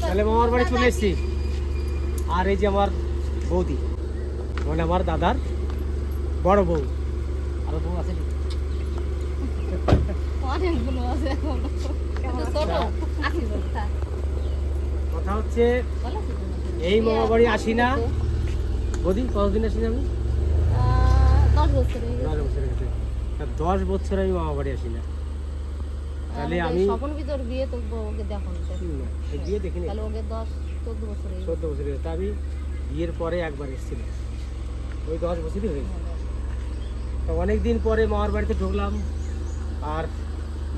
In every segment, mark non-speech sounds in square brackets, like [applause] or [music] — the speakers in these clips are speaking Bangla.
তাহলে মামার বাড়ি চলে এসেছি। আর এই যে আমার বৌদি মানে আমার দাদার বড় বউ। আরও বউ আছে জন থাক কথা হচ্ছে? এই মামা বাড়ি আসি না। বৌদি কতদিন আসি আমি? দশ বছর দশ বছর দশ বছর আমি মামা বাড়ি আসি না। তাহলে আমি স্বপন ভিতর বিয়ে তো ওকে দেখো বিয়ে দেখিনি। তাহলে ওকে দশ চোদ্দ বছর হয়ে। চোদ্দ বছর তা আমি বিয়ের পরে একবার এসেছিলাম। ওই দশ বছরই হয়েছে তো অনেক দিন পরে মামার বাড়িতে ঢুকলাম। আর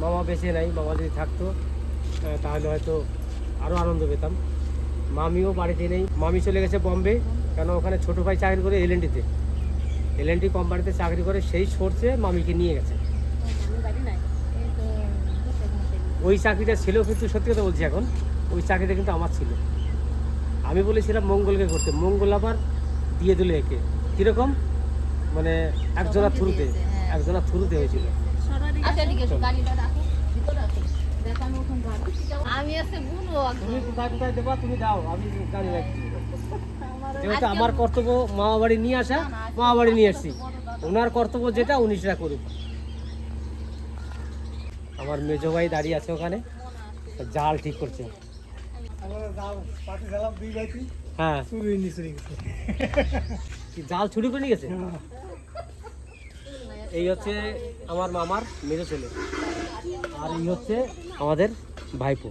মামা বেঁচে নাই মামা যদি থাকতো তাহলে হয়তো আরও আনন্দ পেতাম। মামিও বাড়িতে নেই। মামি চলে গেছে বম্বে। কেন? ওখানে ছোটো ভাই চাকরি করে এল এলএনডিতে এলএনডি কোম্পানিতে চাকরি করে সেই সোর্সে মামিকে নিয়ে গেছে আমি বাড়ি নাই এই তো দশেক মাস হয়ে গেছে। ওই চাকরিটা ছিল কিন্তু সত্যি কথা বলছি এখন ওই চাকরিটা কিন্তু আমার ছিল। আমি বলেছিলাম মঙ্গলকে করতে মঙ্গল আবার দিয়ে দিল একে। কীরকম? মানে একজনের থ্রুতে হ্যাঁ। একজনের থ্রুতে হয়েছিল। যেহেতু আমার কর্তব্য মামা বাড়ি নিয়ে আসা মামা বাড়ি নিয়ে আসছি। ওনার কর্তব্য যেটা উনি সেটা করুক। আমার মেজো ভাই দাঁড়িয়ে আছে ওখানে। জাল ঠিক করছে। হ্যাঁ। জাল চুরি করে নিয়ে গেছে? এই হচ্ছে আমার মামার মেজো ছেলে। আর এই হচ্ছে আমাদের ভাইপো।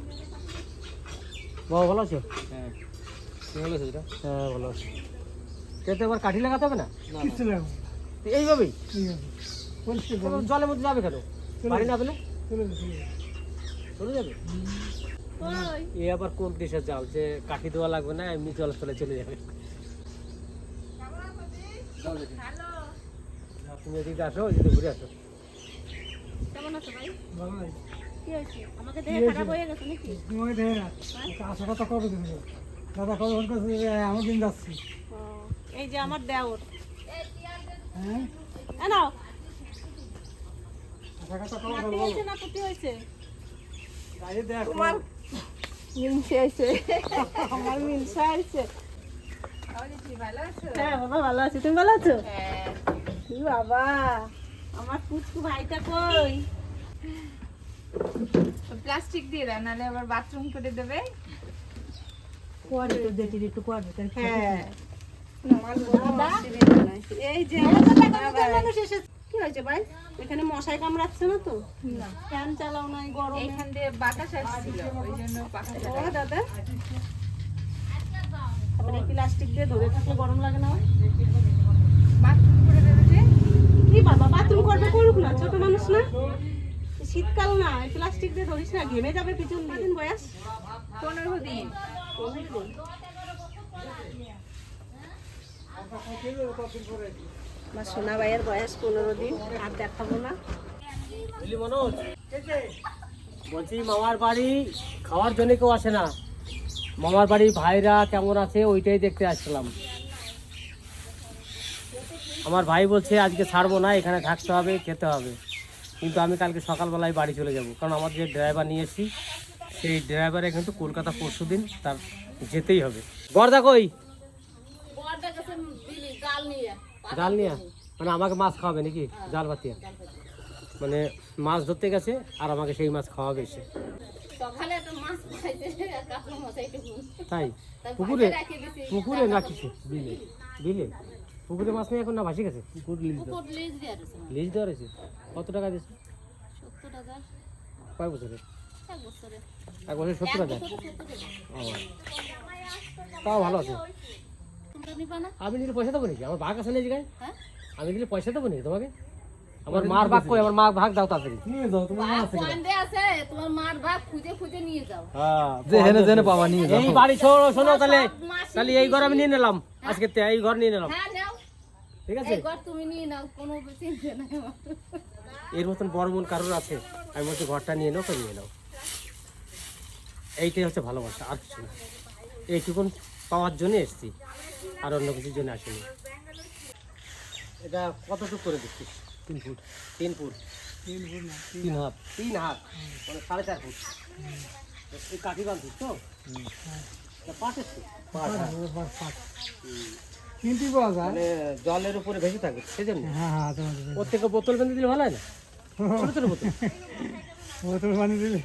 বাবা ভালো আছো? হ্যাঁ। ভালো আছো হ্যাঁ ভালো আছি। তো এবার কাঠি লাগাতে হবে না? এইভাবেই? জলের মধ্যে যাবে কেন? পানি না পেলে? চলে যাবে এ আবার কোন দেশের জাল যে কাঠি দেওয়া লাগবে না এমনি জলের তলে চলে যাবে? তুমি এদিকে আসো এদিকে ঘুরে আসো। কেমন আছো ভাই? কি হয়েছে? আমাকে দেখে খারাপ হয়ে গেছে নাকি? দাদা কখন করছে আমার দিন যাচ্ছি। এই যে আমার দেওর। হ্যাঁ? নাও টাকাটা কম নাতি হয়েছে না পুতি হয়েছে গাড়ি দেখ তোমার মিনসে আইছে আমার মিনসা আইছে হ্যাঁ বাবা ভালো আছি। তুমি ভালো আছো? বাবা আমার পুচকু ভাইটা কই? প্লাস্টিক দিয়ে দেয় নাহলে আবার বাথরুম করে দেবে। কোয়ারে দেখি একটু কোয়ারে হ্যাঁ। এই যে কি হয়েছে ভাই? এখানে মশাই কামড়াচ্ছে না তো? ফ্যান চালাও নাই গরম। এইখান দিয়ে বাতাস আসছিল ওই জন্য ও দাদা। তারপরে প্লাস্টিক দিয়ে ধরে থাকলে গরম লাগে না বাথরুম করে দেবে যে? কি বাবা বাথরুম করবে করুক না ছোট মানুষ না। শীতকাল না প্লাস্টিক দিয়ে ধরিস না ঘেমে যাবে পিছন দিন বয়স। পনেরো দিন? আমার সোনা ভাইয়ের বয়স পনেরো দিন আর দেখাবো না। মনোজ? বলছি মামার বাড়ি খাওয়ার জন্য কেউ আসে না। মামার বাড়ি ভাইরা কেমন আছে ওইটাই দেখতে আসছিলাম আমার ভাই বলছে আজকে ছাড়বো না এখানে থাকতে হবে খেতে হবে। কিন্তু আমি কালকে সকালবেলায় বাড়ি চলে যাব। কারণ আমার যে ড্রাইভার নিয়ে এসেছি সেই ড্রাইভারে কিন্তু কলকাতা পরশু দিন তার যেতেই হবে। বর্দা কই? জাল নিয়ে মানে আমাকে মাছ খাওয়াবে নাকি? জাল পাতিয়া মানে মাছ ধরতে গেছে আর আমাকে সেই মাছ খাওয়াবে সে। সকালে একটা মাছ খাইতে কাপড় মশাইতে তাই? পুকুরে? পুকুরে না কিছু? বিলে। বিলে? পুকুরে মাছ নেই এখন না ভাসি গেছে? পুকুর লিজ দেওয়া রয়েছে। কত টাকা দিয়েছে? কয় বছরে এক বছরে সত্তর হাজার। ও। তাও ভালো আছে। আমি দিলে পয়সা দেবো নাকি? আমার ভাগ আছে না এই জায়গায়? হ্যাঁ? আমি দিলে পয়সা দেবো নাকি তোমাকে? আমার মার ভাগ কই? আমার মা ভাগ দাও তাড়াতাড়ি। নিয়ে যাও তোমার মা আছে আছে? তোমার মার ভাগ খুঁজে খুঁজে নিয়ে যাও। হ্যাঁ যেখানে যেখানে পাবা নিয়ে যাও। এই বাড়ি শোনো শোনো তাহলে। তাহলে এই ঘর আমি নিয়ে নিলাম। আজকে তে- এই ঘর নিয়ে নিলাম। হ্যাঁ নাও। ঠিক আছে? এই ঘর তুমি নিয়ে নাও কোনো চিন্তা নাই এর মতন বড় মন কারোর আছে? আমি বলছি ঘরটা নিয়ে নাও তো নিয়ে নাও। এইটাই হচ্ছে ভালোবাসা আর কিছু না। এইটুকুন পাওয়ার জন্য এসছি। আর অন্য কিছুর জন্য আসিনি। এটা কতটুকু করে দিচ্ছিস? তিন ফুট। তিন ফুট? তিন হাত। তিন হাত? মানে সাড়ে চার ফুট। এই কাঠি বাঁধছিস তো? পাটের তো কিনতে পাওয়া যায়? মানে জলের উপরে ভেসে থাকে সেজন্য? হ্যাঁ হ্যাঁ ওর থেকে বোতল বেঁধে দিলে ভালো হয় না? [laughs] ছোট ছোট বোতল। বোতল পানি দিলে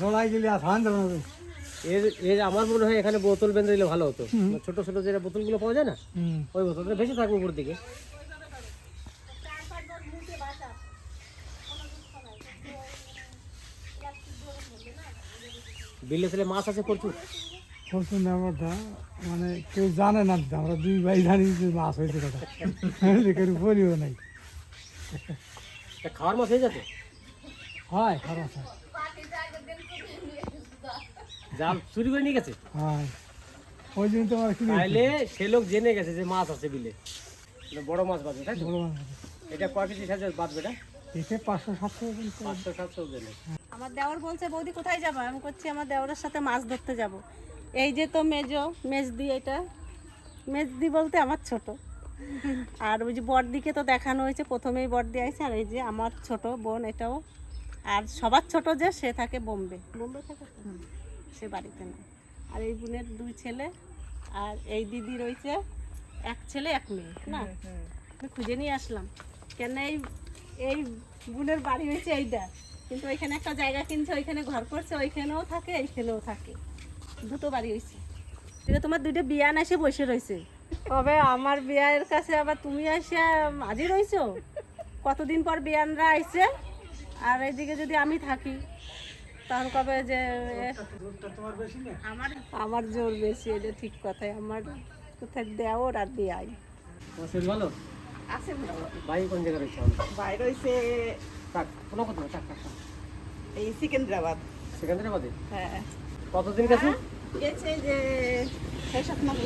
জড়াই গেলে আর ধান যাবে না। এর এর আমার মনে হয় এখানে বোতল বেঁধে দিলে ভালো হতো। ছোট ছোট যে বোতলগুলো পাওয়া যায় না ওই বোতলটা ভেসে থাকবে উপর দিকে। বিলে ছেলে মাছ আছে প্রচুর। প্রচুর ব্যাপারটা মানে কেউ জানে না আমরা দুই ভাই জানি যে মাছ হয়েছে কথা কেউ বলিও নাই। খাওয়ার মাছ হয়ে যাবে? হয় খারাপ হয়। জাল চুরি করে নিয়ে গেছে? হয়। ওই দিন তোমার কি তাইলে সে লোক জেনে গেছে যে মাছ আছে বিলে। বড় মাছ বাঁধবে তাই বড় মাছ এটা কয় কেজি সাইজের বাঁধবে এটা? এতে পাঁচশো সাতশো পাঁচশো সাতশো আমার দেওর বলছে বৌদি কোথায় যাব? আমি করছি আমার দেওরের সাথে মাছ ধরতে যাব। এই যে তো মেজো মেজদি এটা। মেজদি বলতে আমার ছোট। আর ওই যে বড়দিকে তো দেখানো হয়েছে প্রথমেই বড়দি আছে আর এই যে আমার ছোট বোন এটাও। আর সবার ছোট যে সে থাকে বোম্বে। বোম্বে থাকে? সে বাড়িতে না আর এই বোনের দুই ছেলে আর এই দিদি রয়েছে এক ছেলে এক মেয়ে না? আমি খুঁজে নিয়ে আসলাম। কেন এই এই বোনের বাড়ি হয়েছে এইটা? কিন্তু ওইখানে একটা জায়গা কিনছে ওইখানে ঘর করছে ওইখানেও থাকে এইখানেও থাকে। দুটো বাড়ি হয়েছে। এটা তোমার দুইটা বিয়ান এসে বসে রয়েছে। তবে আমার বিয়ের কাছে আবার তুমি এসে আজই রয়েছো কতদিন পর বিয়ানরা আইছে? আর এইদিকে যদি আমি থাকি তখন কবে যে আমার আমার জোর বেশি এটা ঠিক কথাই। আমার কোথায় দেওর আর শরীর ভালো? আছে ভাই কোন জায়গায় রয়েছে হয়েছে কোনো কথা থাক। এই সিকেন্দ্রাবাদ। সেখান হ্যাঁ। কতদিন গেছে? গেছে যে ছয় সাত মাস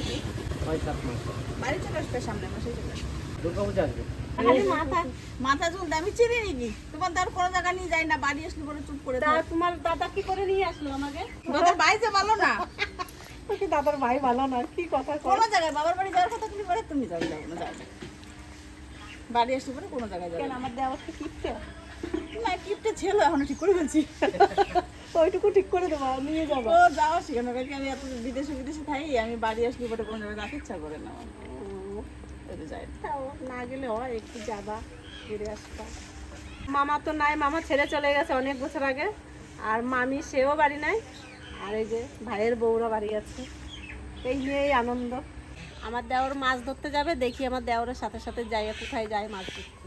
ছয় সাত মাস। বাড়ি চলে আসবে সামনে মাসে চলে আসবে। দুর্গা পূজা আসবে? মাথা মাথা চুল আমি চিনি নি তোমার তার কোনো জায়গা নিয়ে যাই না বাড়ি আসলে পরে চুপ করে তোমার দাদা কি করে নিয়ে আসলো আমাকে? দাদার ভাই ভালো না। দাদার ভাই ভালো না কি কথা কোনো জায়গায় বাবার বাড়ি যাওয়ার কথা তুমি বলে তুমি যাও যাও না যাও। বাড়ি আসলে পরে কোনো জায়গায় যাবে আমার দেওয়ার কি কিপটে না কিপটে ছিল এখনও ঠিক করে ওইটুকু ঠিক করে দেবো নিয়ে যাব। ও যাও সেখানে আমি এত বিদেশে বিদেশে থাকি আমি বাড়ি আসলে পরে কোনো জায়গায় যেতে ইচ্ছা করে না। আমার তাও না গেলে হয়, একটু মামা তো নাই, মামা ছেড়ে চলে গেছে অনেক বছর আগে। আর মামি, সেও বাড়ি নাই। আর এই যে ভাইয়ের বউরা বাড়ি আছে। এই নিয়েই আনন্দ। আমার দেওর মাছ ধরতে যাবে, দেখি আমার দেওরের সাথে সাথে যাই কোথায় যায় মাছ ধরতে।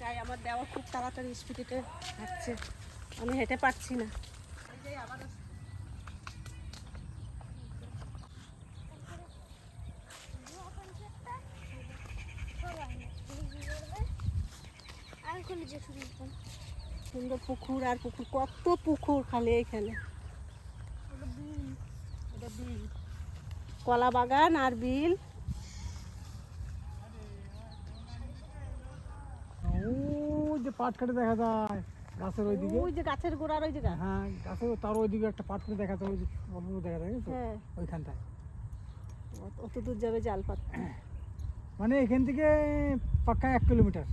যাই, আমার দেওয়া খুব তাড়াতাড়ি স্পিডে হাঁটছে। আমি হেঁটে পারছি না। সুন্দর পুকুর আর পুকুর কত পুকুর খালি বিল। কলা বাগান আর বিল। ওই যে পাট কাটে দেখা যায় গাছের ওইদিকে। ওই যে গাছের গোড়ার ওই জায়গা হ্যাঁ গাছের তার ওইদিকে একটা পাট দেখা যায় ওই যে দেখা যায় হ্যাঁ। ওইখানটায়। অত- অত দূর যাবে জাল পাত মানে এখান থেকে পাক্কা এক কিলোমিটার।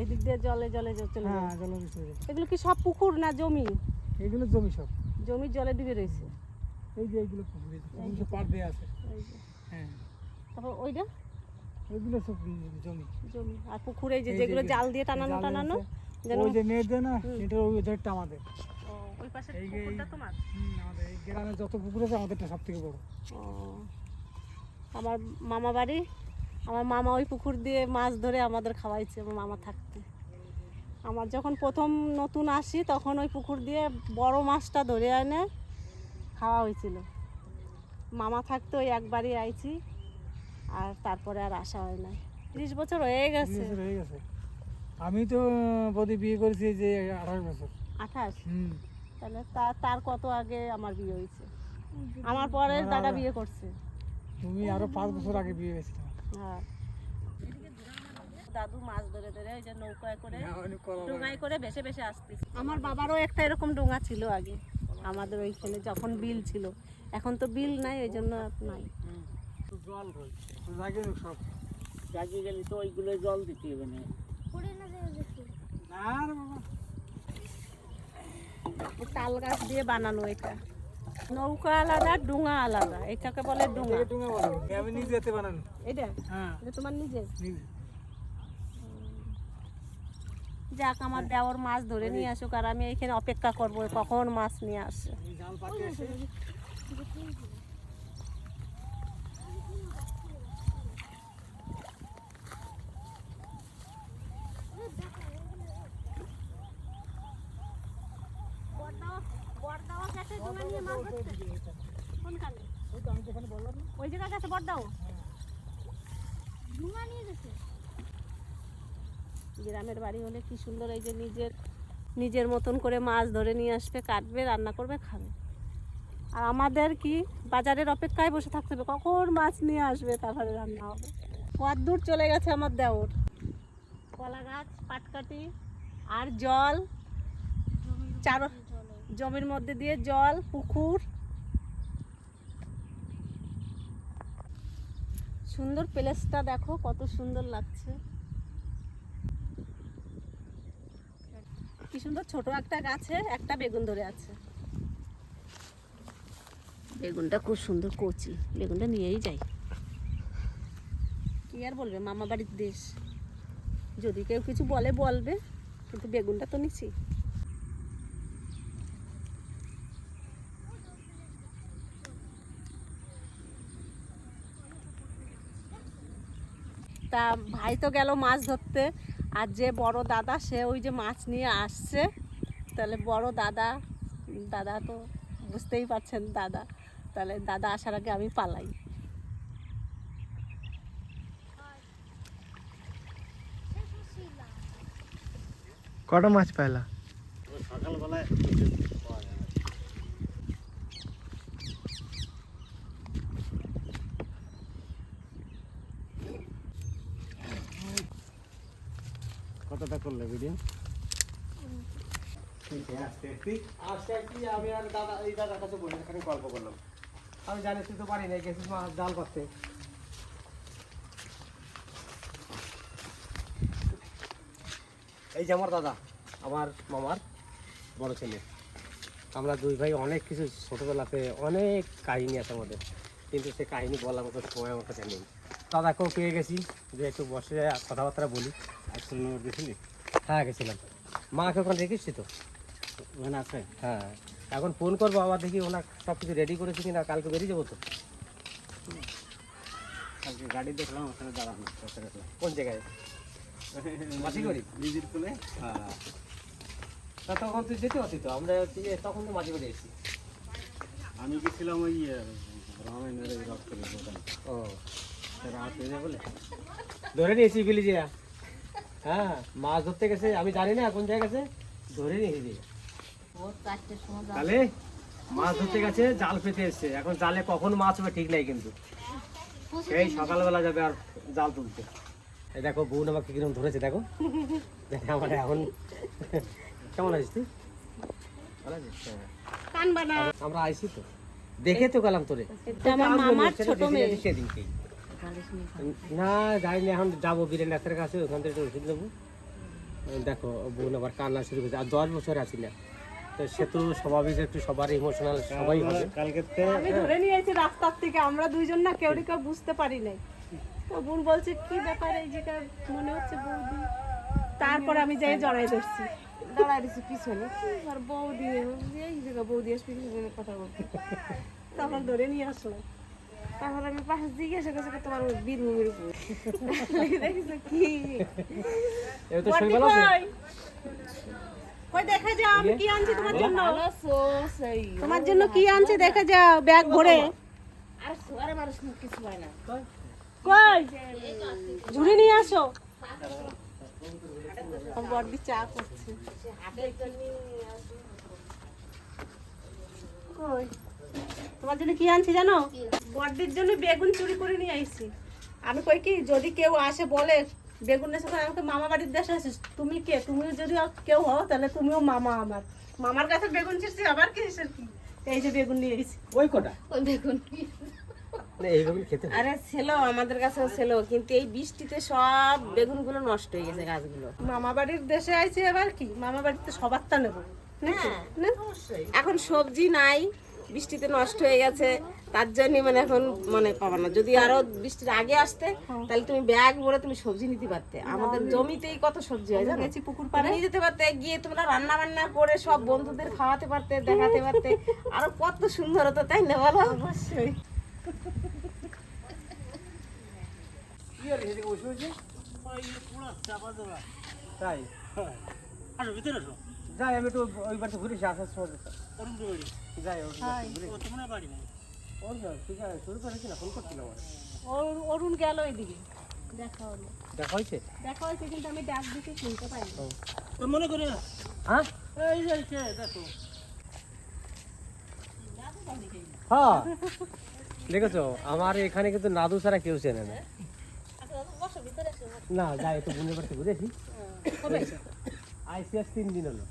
এই দিক দিয়ে জলে জলে চলে হ্যাঁ জলের এগুলো কি সব পুকুর না জমি? এইগুলো জমি সব। জমির জলে ডুবে রয়েছে। এই যে এইগুলো পুকুরে দেওয়া আছে। হ্যাঁ। তারপর ওইটা? ওইগুলো সব জমি। জমি। আর পুকুরে যে যেগুলো জাল দিয়ে টানানো টানানো ওই যে নেট দেয় না এটা ওই ওদেরটা আমাদের। ওই পাশে পুকুরটা তোমার? আমাদের এই গ্রামে যত পুকুর আছে আমাদেরটা সব থেকে বড় আমার মামা বাড়ি আমার মামা ওই পুকুর দিয়ে মাছ ধরে আমাদের খাওয়াইছে আমার মামা থাকতে আমার যখন প্রথম নতুন আসি তখন ওই পুকুর দিয়ে বড় মাছটা ধরে এনে খাওয়া হয়েছিল। মামা থাকতে ওই একবারই আইছি আর তারপরে আর আসা হয় নাই। ত্রিশ বছর হয়ে গেছে। হয়ে গেছে। আমি তো বদি বিয়ে করেছি যে আঠাশ বছর। আঠাশ? তাহলে তার তার কত আগে আমার বিয়ে হয়েছে? আমার পরে দাদা বিয়ে করছে। তুমি আরও পাঁচ বছর আগে বিয়ে হয়েছে হ্যাঁ। দাদু মাছ ধরে ধরে ওই যে নৌকায় করে ডোঙায় করে বেশে বেশে আসতেছে। আমার বাবারও একটা এরকম ডোঙা ছিল আগে আমাদের ওইখানে যখন বিল ছিল। এখন তো বিল নাই ওই জন্য নাই। জল রয়েছে। সব। জাগিয়ে গেলে তো ওইগুলো জল দিতে হবে না। আর বাবা। তাল গাছ দিয়ে বানানো এটা। নৌকা আলাদা ডুঙা আলাদা। এটাকে বলে ডুঙা। টুঙ্গা বানাবো। আমি নিজে বানানো এটা? হ্যাঁ। এটা তোমার নিজের? নিজে। যাক, আমার দেওয়ার মাছ ধরে নিয়ে আসুক আর আমি এখানে অপেক্ষা করব কখন মাছ নিয়ে আসে। এই জাল পাতে এসে ওই জায়গায় গেছে বড়দাও। গ্রামের বাড়ি হলে কি সুন্দর এই যে নিজের নিজের মতন করে মাছ ধরে নিয়ে আসবে, কাটবে, রান্না করবে, খাবে। আর আমাদের কি বাজারের অপেক্ষায় বসে থাকতে হবে, কখন মাছ নিয়ে আসবে তারপরে রান্না হবে। কত দূর চলে গেছে আমার দেওর। কলা গাছ, পাটকাটি আর জল, চারো জমির মধ্যে দিয়ে জল, পুকুর। সুন্দর প্লেসটা দেখো, কত সুন্দর লাগছে। কি সুন্দর ছোট একটা গাছে একটা বেগুন ধরে আছে। বেগুনটা খুব সুন্দর কচি বেগুনটা নিয়েই যাই। কি আর বলবে মামা বাড়ির দেশ। যদি কেউ কিছু বলে বলবে কিন্তু বেগুনটা তো নিচ্ছি তা ভাই তো গেল মাছ ধরতে। আর যে বড় দাদা সে ওই যে মাছ নিয়ে আসছে। তাহলে বড় দাদা দাদা তো বুঝতেই পারছেন দাদা। তাহলে দাদা আসার আগে আমি পালাই। কটা মাছ পাইলা? সকালবেলায় আমি আর দাদা এই দাদার কাছে বসে এখানে গল্প করলাম। আমি জানি তুই তো পারি না গেছিস মাছ জাল করতে। এই যে আমার দাদা আমার মামার বড় ছেলে। আমরা দুই ভাই অনেক কিছু ছোটোবেলাতে অনেক কাহিনী আছে আমাদের কিন্তু সে কাহিনী বলার মতো সময় আমার কাছে নেই। দাদাকেও পেয়ে গেছি যে একটু বসে কথাবার্তা বলি। আর শ্রীনগর গেছিলি হ্যাঁ গেছিলাম। মাকে ওখানে রেখেছি তো? ওখানে আছে? হ্যাঁ। এখন ফোন করব আবার দেখি ওনার সব কিছু রেডি করেছি কিনা কালকে বেরিয়ে যাব তো। কালকে গাড়ি দেখলাম ওখানে দাঁড়ানো কোন জায়গায়? করি নিজের হ্যাঁ। তখন তুই যেতে পারতি তো আমরা হচ্ছে তখন তো মাঝে করে এসেছি। আমি গেছিলাম ওই রামায়ণের ওই ও। রাত হয়ে যাবে বলে। ধরে নিয়েছি হ্যাঁ মাছ ধরতে গেছে আমি জানি না কোন জায়গায় গেছে ধরে নিয়েছি ভোর চারটের সময় যাব। তাহলে মাছ ধরতে গেছে জাল পেতে এসছে। এখন জালে কখন মাছ হবে ঠিক নাই কিন্তু। সেই সকালবেলা যাবে আর জাল তুলতে। এই দেখো বোন আমাকে কীরকম ধরেছে দেখো। দেখে আমার এখন কেমন আছিস তুই? হ্যাঁ। কান বানা। আমরা আইসি তো। দেখে তো গেলাম তোরে। না যাইনি এখন যাব। বীরেন ডাক্তারের কাছে ওখান থেকে একটু ওষুধ নেব। দেখো বোন আবার কান্না শুরু করেছে। আর দশ বছর আছি না। তো সে তো স্বাভাবিক একটু সবার ইমোশনাল সবাই হবে। কালকে আমি ধরে নিয়েছি রাস্তার থেকে আমরা দুইজন না কেউ কেউ বুঝতে পারি নাই। তো বোন বলছে কি ব্যাপার এই জায়গা মনে হচ্ছে বৌদি? তারপর আমি যাই জড়াই ধরছি। দাঁড়ায় দিছি পিছনে। আর বৌদি? এই জায়গা বৌদি আসবে পিছনে কথা বলতে তারপর ধরে নিয়ে আসলো তারপর আমি পাশে জিজ্ঞাসা করছি তোমার বীরভূমির উপর? দেখছ কি। তো আছে? কই? দেখা যাও আমি কি আনছি তোমার জন্য? তোমার জন্য কি আনছি দেখা যাও ব্যাগ ভরে। আর সোয়ারে মানুষ কিছু হয় না। কই? ঝুড়ি নিয়ে আসো। আমার চা করছে। কই? তোমার জন্য কি আনছি জানো? বড়দির জন্য বেগুন চুরি করে নিয়ে আইছি। আমি কই কি যদি কেউ আসে বলে বেগুনের সাথে আমাকে মামা বাড়ির দেশে আসিস তুমি কে? তুমিও যদি কেউ হও তাহলে তুমিও মামা আমার। মামার কাছে বেগুন ছিঁড়ছি আবার কি কি এই যে বেগুন নিয়ে এসেছি। ওই কটা? ওই বেগুন মানে এই বেগুন খেতে হয়। আরে ছিল আমাদের কাছেও ছিল কিন্তু এই বৃষ্টিতে সব বেগুনগুলো নষ্ট হয়ে গেছে গাছগুলো। মামা বাড়ির দেশে আইছে এবার কি? মামা বাড়িতে সবারটা নেব। নাকি? এখন সবজি নাই বৃষ্টিতে নষ্ট হয়ে গেছে। তার জন্য মানে এখন মানে পাবা না। যদি আরও বৃষ্টির আগে আসতে তাহলে তুমি ব্যাগ ভরে তুমি সবজি নিতে পারতে। আমাদের জমিতেই কত সবজি হয় জানো? পুকুর পাড়ে। নিয়ে যেতে পারতে গিয়ে তোমরা রান্না বান্না করে সব বন্ধুদের খাওয়াতে পারতে দেখাতে পারতে। আরও কত সুন্দর হতো তাই না বলো? অবশ্যই। তাই? আসো ভিতরে আসো। যাই আমি একটু ওই বাড়িতে ঘুরে এসে আসার সময় যাই তোমার বাড়ি অরুণ- অরুণ গেল ওইদিকে দেখা হলো। দেখা হয়েছে? দেখা হয়েছে কিন্তু আমি ডাক দিতে শুনতে পাইনি। তো মনে করে হ্যাঁ? এই যে দেখো। হ্যাঁ। দেখেছ? আমার এখানে কিন্তু নাদু ছাড়া কেউ চেনে না। না যাই একটু বোনের বাড়িতে ঘুরে আসি আইসি আজ তিন দিন হলো।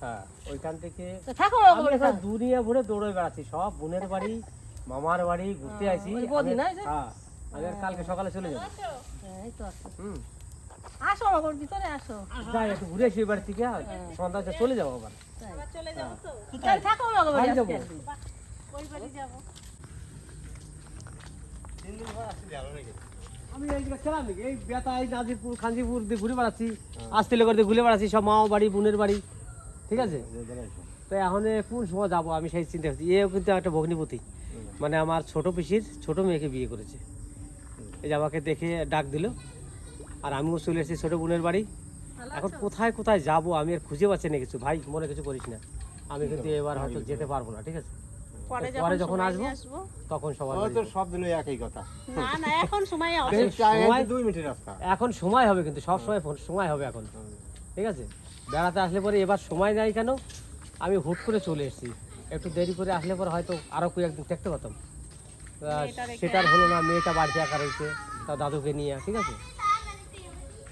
হ্যাঁ ওইখান থেকে এখন দুনিয়া ভরে দৌড়ে বেড়াচ্ছি সব বোনের বাড়ি মামার বাড়ি ঘুরতে আইছি আমি- হ্যাঁ আমি কালকে সকালে চলে যাব। হুম। আসো আমার ভিতরে আসো। যাই একটু ঘুরে আসি ওই বাড়ি থেকে আর সন্ধ্যা হচ্ছে চলে যাব আবার। থাকো আমার বাড়ি যাব। এখন আমি একটা ভগ্নিপতি। মানে আমার ছোট পিসির ছোট মেয়েকে বিয়ে করেছে। এই যে আমাকে দেখে ডাক দিল। আর আমিও চলে এসেছি ছোট বোনের বাড়ি। এখন কোথায় কোথায় যাব আমি আর খুঁজে পাচ্ছি না কিছু। ভাই, মনে কিছু করিস না। আমি কিন্তু এবার হয়তো যেতে পারব না, ঠিক আছে? পরে যখন আসব তখন সবার তো সব দিন একই কথা। না না এখন সময় সময়- দুই মিনিটের রাস্তা। এখন সময় হবে কিন্তু সব সময় ফোন- সময় হবে এখন। ঠিক আছে? বেড়াতে আসলে পরে এবার সময় নাই কেন? আমি হুট করে চলে এসেছি। একটু দেরি করে আসলে পরে হয়তো আরও কয়েক একদিন দেখতে পাতাম আহ, সেটার হলো না মেয়েটা বাড়িতে একা রয়েছে তার দাদুকে নিয়ে ঠিক আছে?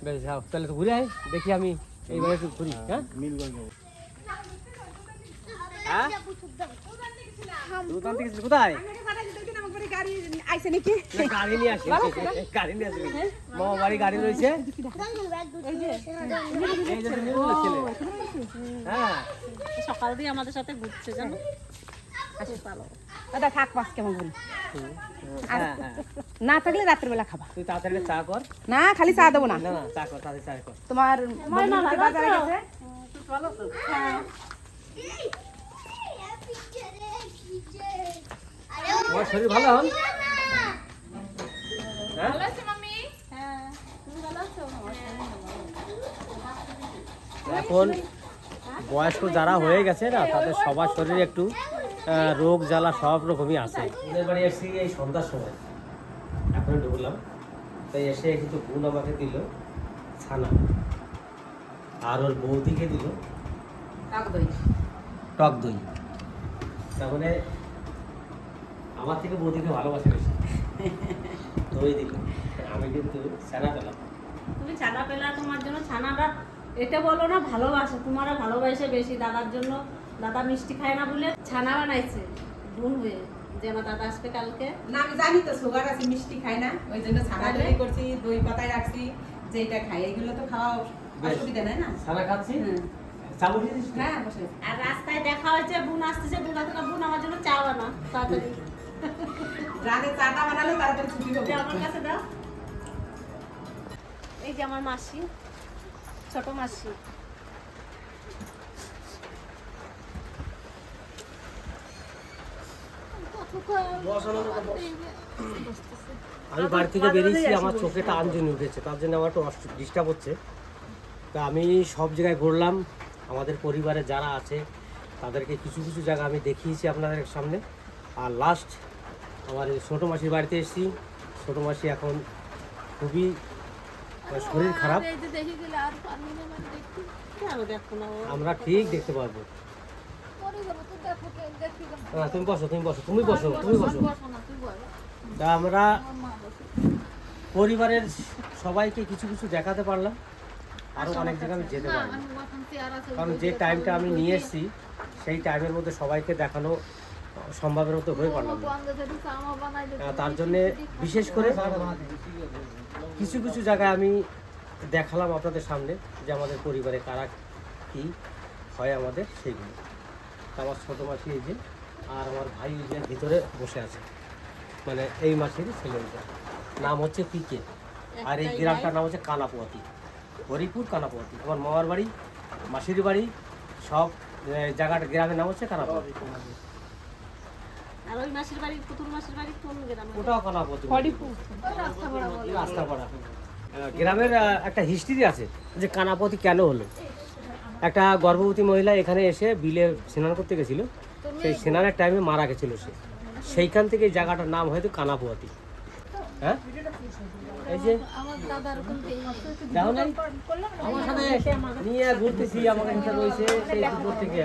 বেশ যাও তাহলে তো ঘুরে আয় দেখি আমি এইবারে একটু ঘুরি হ্যাঁ? মিলগঞ্জ হ্যাঁ? দোকান থেকে এসেছিস? কোথায়? গাড়ি না, নিয়ে আসি। গাড়ি নিয়ে আসি মামা বাড়ি গাড়ি রয়েছে? এই যে তুমি বলেছিলে ছেলে। হ্যাঁ। সকাল দিয়ে আমাদের সাথে ঘুরছে জানো? দাদা থাক পাঁচ কেমন হ্যাঁ হ্যাঁ। না থাকলে রাত্রে বেলা খাবা। তুই তাড়াতাড়ি চা কর। না খালি চা দেবো না। চা কর তাড়াতাড়ি চা কর। তোমার বাজারে গেছে? তোমার শরীর ভালো হন হ্যাঁ? এখন বয়স্ক যারা হয়ে গেছে না তাদের সবার শরীরে একটু রোগ জ্বালা সব রকমই আছে। ওদের বাড়ি এসেছি এই সন্ধ্যার সময়। এখন ঢুকলাম তাই এসে কিন্তু বোন আমাকে দিল ছানা। আর ওর বৌদিকে দিল টক দই। তার মানে আমার থেকে বৌদিকে ভালোবাসে বেশি। দই দিল আমি কিন্তু ছানা পেলাম। তুমি ছানা পেলা তোমার জন্য। ছানাটা এটা বলো না ভালোবাসে। তোমারও ভালোবাসে বেশি দাদার জন্য। দাদা মিষ্টি খায় না বলে ছানা বানাইছে। বোন হয়ে যে আমার দাদা আসবে কালকে। না আমি জানি তো সুগার আছে মিষ্টি খাই না। ওই জন্য ছানা দই করছি দই পাতায় রাখছি যে এটা খাই। এগুলো তো খাওয়া অসুবিধা নাই না? ছানা খাচ্ছি? তো? হ্যাঁ বসে আর রাস্তায় দেখা হয়েছে বোন আসতেছে বোন আসতে বোন আমার জন্য চা বানা তাড়াতাড়ি। রাতে চাটা বানালে তাড়াতাড়ি ছুটি হবে। আমার কাছে দাও। এই যে আমার মাসি ছোট মাসি। আমি বাড়ি থেকে বেরিয়েছি আমার চোখে একটা আঞ্জনি উঠেছে তার জন্য আমার একটু ডিস্টার্ব হচ্ছে। তা আমি সব জায়গায় ঘুরলাম আমাদের পরিবারে যারা আছে তাদেরকে কিছু কিছু জায়গা আমি দেখিয়েছি আপনাদের সামনে। আর লাস্ট আমার ছোটো মাসির বাড়িতে এসেছি। ছোটো মাসি এখন খুবই মানে শরীর খারাপ। মানে? আমরা ঠিক দেখতে পারব। না তুমি বসো তুমি বসো তুমি বসো তুমি বসো। তা আমরা পরিবারের সবাইকে কিছু কিছু দেখাতে পারলাম। আরও অনেক জায়গায় আমি যেতে পারলাম কারণ যে টাইমটা আমি নিয়ে এসেছি সেই টাইমের মধ্যে সবাইকে দেখানো সম্ভাবের মতো হয়ে পারলাম আহ, তার জন্যে বিশেষ করে কিছু কিছু জায়গায় আমি দেখালাম আপনাদের সামনে যে আমাদের পরিবারে কারা কি হয় আমাদের সেইগুলো। আমার ছোটো মাসি এই যে আর আমার ভাই এই যে ভিতরে বসে আছে। মানে এই মাসেরই ছেলে ওইটা নাম হচ্ছে পিকে। আর এই গ্রামটার নাম হচ্ছে কানাপুয়াতি। হরিপুর কানাপুয়াতি। আমার মামার বাড়ি মাসির বাড়ি সব জায়গাটা গ্রামের নাম হচ্ছে কানাপুয়াতি। আর ওই মাসির বাড়ি পুতুল মাসির বাড়ি কোন গ্রামে? ওটাও কানাপুয়াতি রাস্তাপাড়া আহ, গ্রামের একটা হিস্ট্রি আছে যে কানাপতি কেন হলো? একটা গর্ভবতী মহিলা এখানে এসে বিলে স্নান করতে গেছিল। সেই স্নানের টাইমে মারা গেছিল সে। সেইখান থেকে জায়গাটার নাম হয়তো কানাপুয়াতি হ্যাঁ? এই যে আমার নাই? সাথে নিয়ে ঘুরতেছি আমাকে রয়েছে সেই থেকে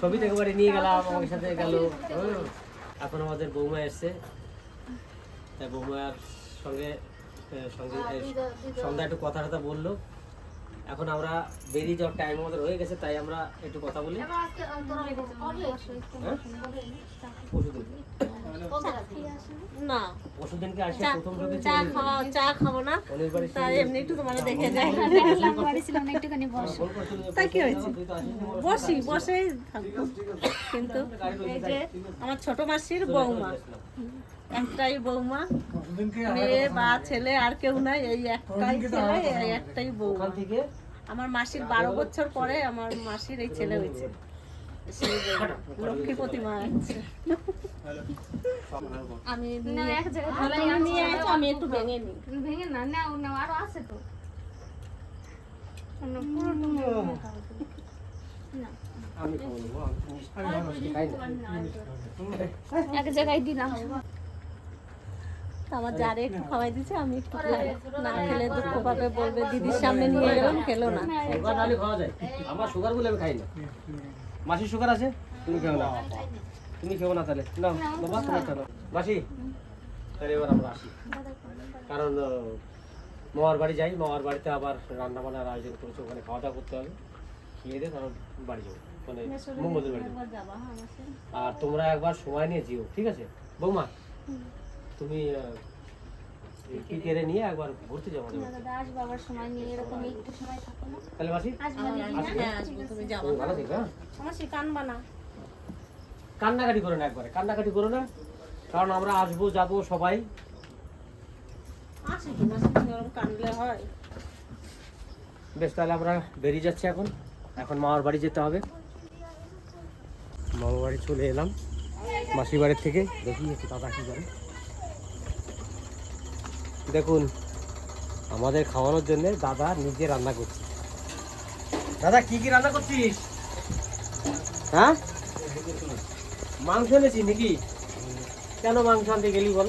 ছবি থেকে বাড়ি নিয়ে গেলাম, আমার সাথে গেল। এখন আমাদের বৌমা এসছে তাই বৌমার সঙ্গে সঙ্গে সন্ধ্যা একটু কথা টথা বলল এখন আমরা বেরিয়ে যাওয়ার টাইম আমাদের হয়ে গেছে তাই আমরা একটু কথা বলি। হ্যাঁ? না। পরশুদিনকে আসে চা- প্রথম ঢুকে চা খাওয়া চা খাব না। তাই এমনি একটু তোমার দেখে যাই তা কি হয়েছে? বসি থাকব কিন্তু এই যে আমার ছোট মাসির বৌমা। একটাই বৌমা মেয়ে বা ছেলে আর কেউ নাই এই একটাই ছেলে এই একটাই বৌমা। আমার মাসির বারো বছর পরে আমার মাসির এই ছেলে হয়েছে। লক্ষ্মী প্রতিমা আছে আমি এক জায়গায় তুমি নিয়ে আসো, আমি একটু ভেঙে নিই। ভেঙে না নাও নাও আরও আছে তো। না, পুরো তুমি আমি খাব নেব, আমি মিষ্টি খাই না এক জায়গায় দিলাম। আমার যারে একটু খাওয়াই দিছে আমি একটু খাই না খেলে দুঃখ পাবে বলবে দিদির সামনে নিয়ে গেলাম খেলো না। সুগার নাহলে খাওয়া যায়। আমার সুগার বলে আমি খাই না। মাসির সুগার আছে তুমি খেও না। তুমি খেও না তাহলে। না বাবা তুমি একটা নাও মাসি তাহলে এবার আমরা আসি। কারণ মামার বাড়ি যাই মামার বাড়িতে আবার রান্না বান্নার আয়োজন করেছে ওখানে খাওয়া দাওয়া করতে হবে। খেয়ে দিয়ে তারপর বাড়ি যাব। মানে মঙ্গলদের বাড়ি যাব। আর তোমরা একবার সময় নিয়ে যেও ঠিক আছে? বৌমা তুমি কি কেড়ে নিয়ে একবার ঘুরতে যাব দাদা আজ বাবার সময় নিয়ে এরকম একটু সময় থাকো না। তাহলে মাসি? আসবে হ্যাঁ আসব তুমি যাব ভালো থেকো হ্যাঁ। কানবা না। কান্নাকাটি করো না একবারে কান্নাকাটি করো না। কারণ আমরা আসব যাব সবাই। হয়? বেশ তাহলে আমরা বেরিয়ে যাচ্ছি এখন। এখন মামার বাড়ি যেতে হবে। মামার বাড়ি চলে এলাম মাসির বাড়ির থেকে। দেখি একটু দাদা কি করে দেখুন আমাদের খাওয়ানোর জন্য দাদা নিজে রান্না করছে। দাদা কি কি রান্না করছিস? হ্যাঁ? মাংস এনেছি নাকি? কেন মাংস আনতে গেলি বল?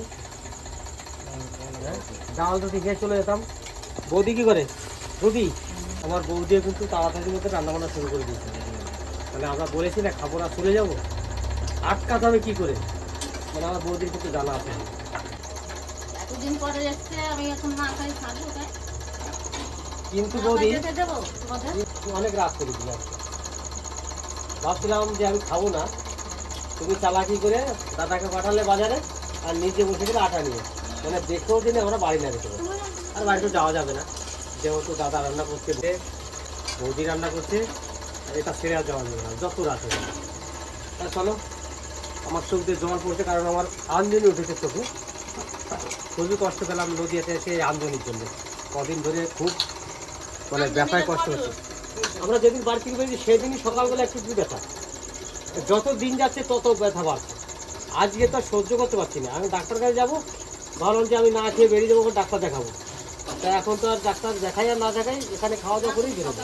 ডাল রুটি খেয়ে চলে যেতাম। বৌদি কি করে? রুটি? আমার বৌদিও কিন্তু তাড়াতাড়ির মধ্যে রান্না বান্না শুরু করে দিয়েছে। মানে আমরা বলেছি না খাব না চলে যাব। আটকাতে হবে কি করে? মানে আমার বৌদির কিন্তু জানা আছে। এতদিন পরে এসছে আমি এখন না খাই খাব তাই কিন্তু বৌদি অনেক রাগ করে আজকে। ভাবছিলাম যে আমি খাব না। তুমি চালাকি করে দাদাকে পাঠালে বাজারে আর নিজে বসে গেলে আটা নিয়ে। মানে দেখেও দিনে আমরা বাড়ি না রেখে দেবো। আর বাড়িতে যাওয়া যাবে না। যেহেতু দাদা রান্না করছে বৌদি রান্না করছে আর এটা আর যাওয়া যাবে না। যত রাত হবে। তা চলো আমার চোখ দিয়ে জল পড়ছে কারণ আমার আমদানি উঠেছে চোখে খুবই কষ্ট পেলাম নদীয়াতে এসে আমদানির জন্য। কদিন ধরে খুব মানে ব্যথায় কষ্ট হচ্ছে। আমরা যেদিন বাড়ি থেকে বেরিয়েছি সেদিনই সকালবেলা একটু একটু ব্যথা। যত দিন যাচ্ছে তত ব্যথা বাড়ছে। আজকে তো আর সহ্য করতে পারছি না। আমি ডাক্তার কাছে যাব ভাবলাম যে আমি না খেয়ে বেরিয়ে যাব ডাক্তার দেখাবো। তা এখন তো আর ডাক্তার দেখাই আর না দেখাই এখানে খাওয়া দাওয়া করেই বেরোবো।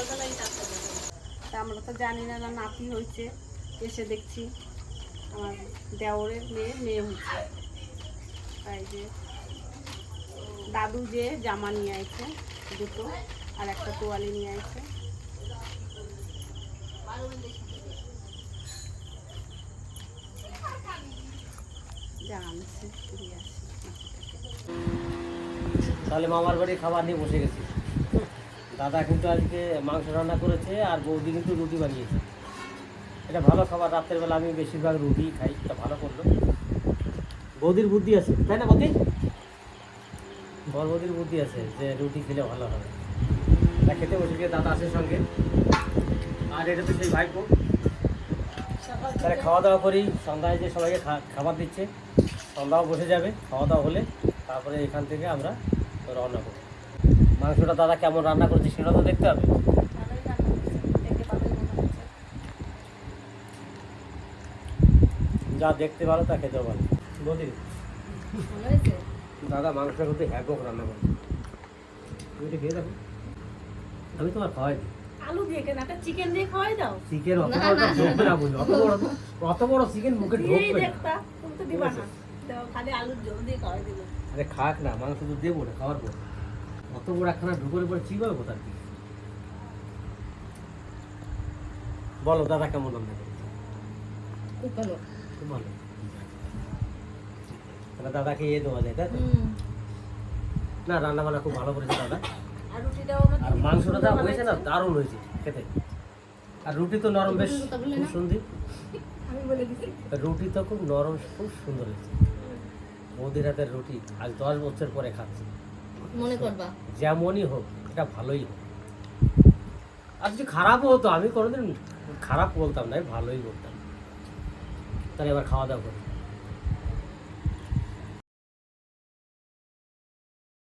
তা আমরা তো জানি না না নাতি হয়েছে। এসে দেখছি আমার দেওরের মেয়ে মেয়ে হচ্ছে তাই যে দাদু যে জামা নিয়ে আসছে দুটো, আর একটা তোয়ালি নিয়ে আসি। তাহলে মামার বাড়ি খাবার নিয়ে বসে গেছি। দাদা কিন্তু আজকে মাংস রান্না করেছে আর বৌদি কিন্তু রুটি বানিয়েছে। এটা ভালো খাবার রাত্রের বেলা আমি বেশিরভাগ রুটি খাই, এটা ভালো করল। বৌদির বুদ্ধি আছে, তাই না বৌদি? বর বৌদির বুদ্ধি আছে যে রুটি খেলে ভালো হবে। তা খেতে বসে গিয়ে দাদা আছে সঙ্গে। আর এটা তো সেই ভাইপো। তাহলে খাওয়া দাওয়া করি। সন্ধ্যায় যে সবাইকে খাবার দিচ্ছে, সন্ধ্যাও বসে যাবে খাওয়া দাওয়া হলে তারপরে এখান থেকে আমরা রওনা করব। মাংসটা দাদা কেমন রান্না করছে সেটা তো দেখতে হবে। যা দেখতে ভালো তা খেতেও ভালো বলি দাদা মাংসটা কিন্তু হ্যাকক রান্না করে তুমি এটা খেয়ে দেখো। আমি তোমার খাওয়াই দিই আলু দিয়ে কেন? একটা চিকেন দিয়ে খাওয়াই দাও। চিকেন অত বড়টা ঢোকবে না বুঝলো অত বড় অত বড় চিকেন মুখে ঢোকবে না। দেখতা তুমি তো দিবা না। দাও খালি আলুর জল দিয়ে খাওয়াই দিল আরে খাক না মাংস তো দেবো না খাওয়ার পর। অত বড় একখানা ঢুকলে পরে চিবাবে কোথার কি বলো দাদা কেমন রান্না খুব ভালো। খুব ভালো। তাহলে দাদাকে ইয়ে দেওয়া যায় তাই? না রান্না বান্না খুব ভালো করেছে দাদা। আর মাংসটা যা হয়েছে না দারুণ হয়েছে খেতে। আর রুটি তো নরম বেশ খুব সুন্দর। রুটি তো খুব নরম খুব সুন্দর হয়েছে। বৌদির হাতের রুটি আজ দশ বছর পরে খাচ্ছি। মনে করবা। যেমনই হোক এটা ভালোই হোক। আর যদি খারাপও হতো আমি কোনোদিন খারাপ বলতাম না ভালোই বলতাম। তাহলে এবার খাওয়া দাওয়া করি।